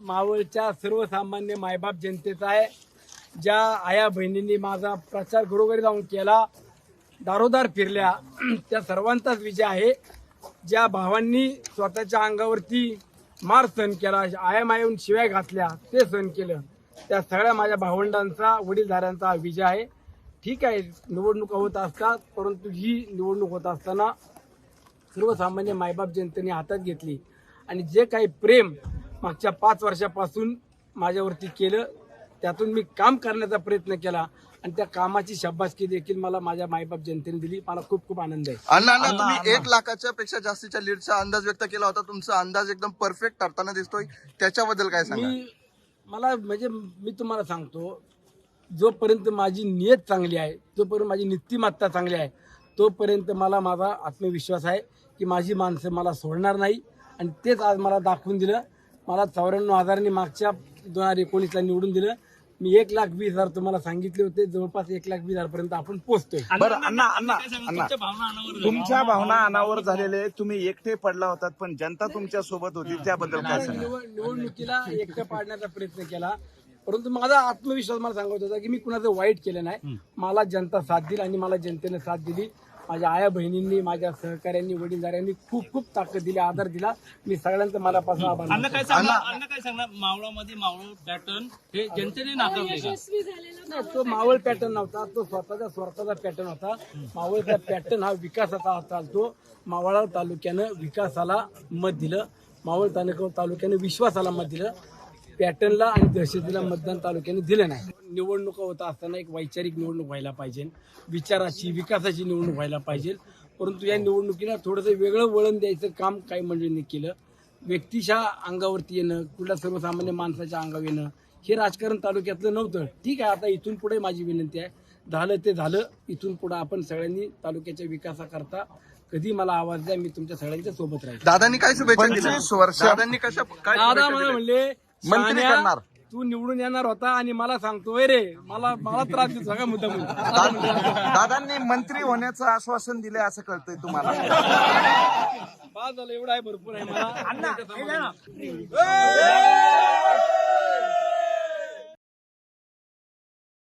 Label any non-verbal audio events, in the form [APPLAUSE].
मावळच्या सर्वसामान्य मायबाप जनतेचा आहे. ज्या आया बहिणींनी माझा प्रचार घरोघरी जाऊन केला दारोदार फिरल्या [CLEARS THROAT] त्या सर्वांचाच विजय आहे. ज्या भावांनी स्वतःच्या अंगावरती मार सहन केला आया मायेहून शिव्या घातल्या ते सहन केलं त्या सगळ्या माझ्या भावंडांचा वडीलधाऱ्यांचा विजय आहे. ठीक आहे निवडणुका होत असतात परंतु ही निवडणूक होत असताना सर्वसामान्य मायबाप जनतेने हातात घेतली. आणि जे काही प्रेम मागच्या पाच वर्षापासून माझ्यावरती केलं. त्यातून मी काम करण्याचा प्रयत्न केला आणि त्या कामाची शाबासकी देखील मला माझ्या मायबाप जनतेने दिली. मला खूप खूप आनंद आहे. अण्णा अण्णा तुम्ही एक लाखाच्या पेक्षा जास्तीच्या लीडचा अंदाज व्यक्त केला होता. तुमचा अंदाज एकदम परफेक्ट ठरताना दिसतोय. त्याच्याबद्दल काय सांगा मी मला म्हणजे मी तुम्हाला सांगतो जोपर्यंत माझी नियत चांगली आहे जोपर्यंत माझी नीतिमत्ता चांगली आहे तोपर्यंत मला माझा आत्मविश्वास आहे की माझी माणसं मला सोडणार नाही. आणि तेच आज मला दाखवून दिलं. मला चौऱ्याण्णव हजारांनी मागच्या दोन हजार एकोणीसला निवडून दिलं. मी एक लाख वीस हजार तुम्हाला सांगितले होते. जवळपास एक लाख वीस हजार पर्यंत आपण पोहोचतोय. बरं अण्णा अण्णा अण्णा तुमच्या भावना अनावर झालेले तुम्ही एकटे पडला होतात पण जनता तुमच्यासोबत होती त्याबद्दल काय सांगा निवड- निवडणुकीला एकटं पाडण्याचा प्रयत्न केला. परंतु माझा आत्मविश्वास मला सांगत होता की मी कुणाचं वाईट केलं नाही. मला जनता साथ दिली आणि मला जनतेने साथ दिली. माझ्या आया बहिणींनी माझ्या सहकाऱ्यांनी वडीलधाऱ्यांनी खूप खूप ताकद दिली आधार दिला. मी सगळ्यांचा मनापासून आभार. अण्णा काय सांगणार? काय सांगणार? मावळामध्ये मावळ पॅटर्न हे जनतेने नाकारले का? नाही, तो मावळ पॅटर्न नव्हता तो स्वतःचा स्वतःचा पॅटर्न होता. मावळचा पॅटर्न हा विकासाचा चालतो. मावळा तालुक्यानं विकासाला मत दिलं. मावळ तालुका तालुक्यानं विश्वासाला मत दिलं. पॅटर्नला आणि दहशतीला मतदान तालुक्याने दिलं नाही. निवडणुका होत असताना एक वैचारिक निवडणूक व्हायला पाहिजे. विचाराची विकासाची निवडणूक व्हायला पाहिजे. परंतु या निवडणुकीला थोडंसं वेगळं वळण द्यायचं काम काही मंडळींनी केलं. व्यक्तीच्या अंगावरती येणं कुठल्या सर्वसामान्य माणसाच्या अंगावर येणं हे राजकारण तालुक्यातलं नव्हतं. ठीक आहे आता इथून पुढे माझी विनंती आहे. झालं ते झालं. इथून पुढे आपण सगळ्यांनी तालुक्याच्या विकासाकरता कधी मला आवाज द्या मी तुमच्या सगळ्यांच्या सोबत राहील. दादांनी काय शुभेच्छा दिल्या? पंचवीस वर्ष- दादांनी कशा काय दादा शुभेच्छा मला दिल्या? म्हणले मंत्री "शहाण्या, करणार." तू निवडून येणार होता आणि मला सांगतोय रे. मला मला त्रास देतो का मुद्दा दादांनी मंत्री होण्याचं आश्वासन दिले असं कळतंय तुम्हाला. बाद झालं एवढं आहे भरपूर आहे मला.